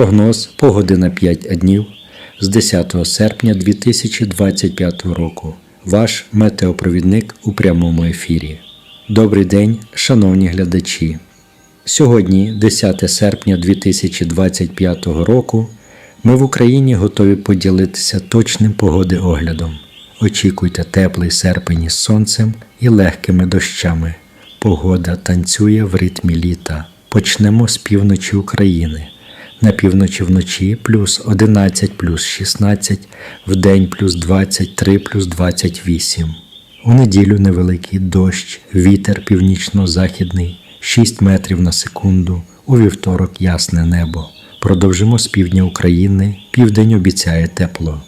Прогноз погоди на 5 днів з 10 серпня 2025 року. Ваш метеопровідник у прямому ефірі. Добрий день, шановні глядачі. Сьогодні, 10 серпня 2025 року, ми в Україні готові поділитися точним погоди-оглядом. Очікуйте теплий серпень із сонцем і легкими дощами. Погода танцює в ритмі літа. Почнемо з півночі України. На півночі вночі плюс 11 плюс 16, вдень плюс 23 плюс 28. У неділю невеликий дощ, вітер північно-західний 6 метрів на секунду, у вівторок ясне небо. Продовжимо з півдня України, південь обіцяє тепло.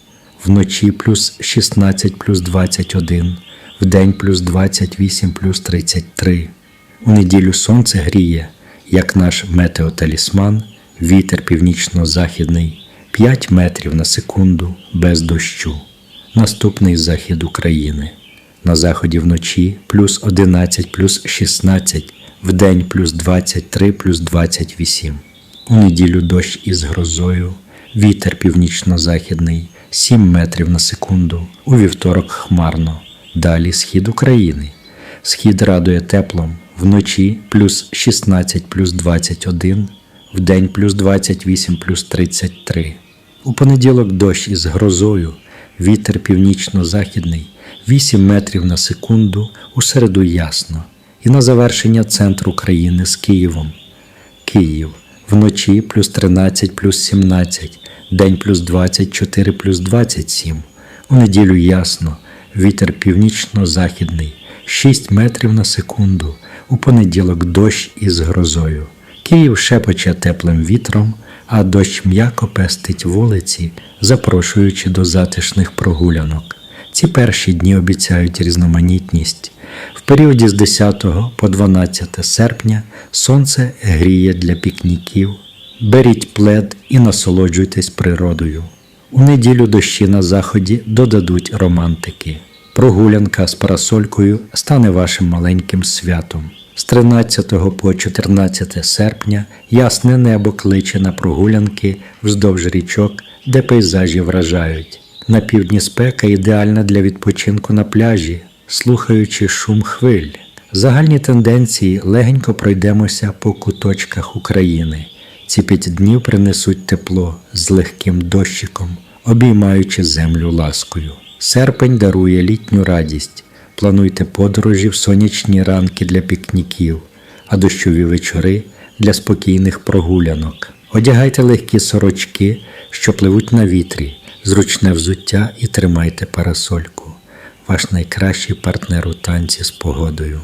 Вночі плюс 16 плюс 21, вдень плюс 28 плюс 33. У неділю сонце гріє, як наш метеоталісман, вітер північно-західний 5 метрів на секунду без дощу. Наступний захід України. На заході вночі плюс 11 плюс 16, вдень плюс 23 плюс 28. У неділю дощ із грозою, вітер північно-західний 7 метрів на секунду, у вівторок хмарно. Далі схід України. Схід радує теплом, вночі плюс 16 плюс 21, вдень плюс 28 плюс 33. У понеділок дощ із грозою, вітер північно-західний 8 метрів на секунду, у середу ясно. І на завершення центр України з Києвом. Київ вночі плюс 13 плюс 17, день плюс 24 плюс 27. У неділю ясно, вітер північно-західний 6 метрів на секунду, у понеділок дощ із грозою. Київ шепоче теплим вітром, а дощ м'яко пестить вулиці, запрошуючи до затишних прогулянок. Ці перші дні обіцяють різноманітність. В періоді з 10 по 12 серпня сонце гріє для пікніків. Беріть плед і насолоджуйтесь природою. У неділю дощі на заході додадуть романтики. Прогулянка з парасолькою стане вашим маленьким святом. З 13 по 14 серпня ясне небо кличе на прогулянки вздовж річок, де пейзажі вражають. На півдні спека ідеальна для відпочинку на пляжі, слухаючи шум хвиль. Загальні тенденції легенько пройдемося по куточках України. Ці п'ять днів принесуть тепло з легким дощиком, обіймаючи землю ласкою. Серпень дарує літню радість. Плануйте подорожі в сонячні ранки для пікніків, а дощові вечори для спокійних прогулянок. Одягайте легкі сорочки, що пливуть на вітрі, зручне взуття і тримайте парасольку. Ваш найкращий партнер у танці з погодою.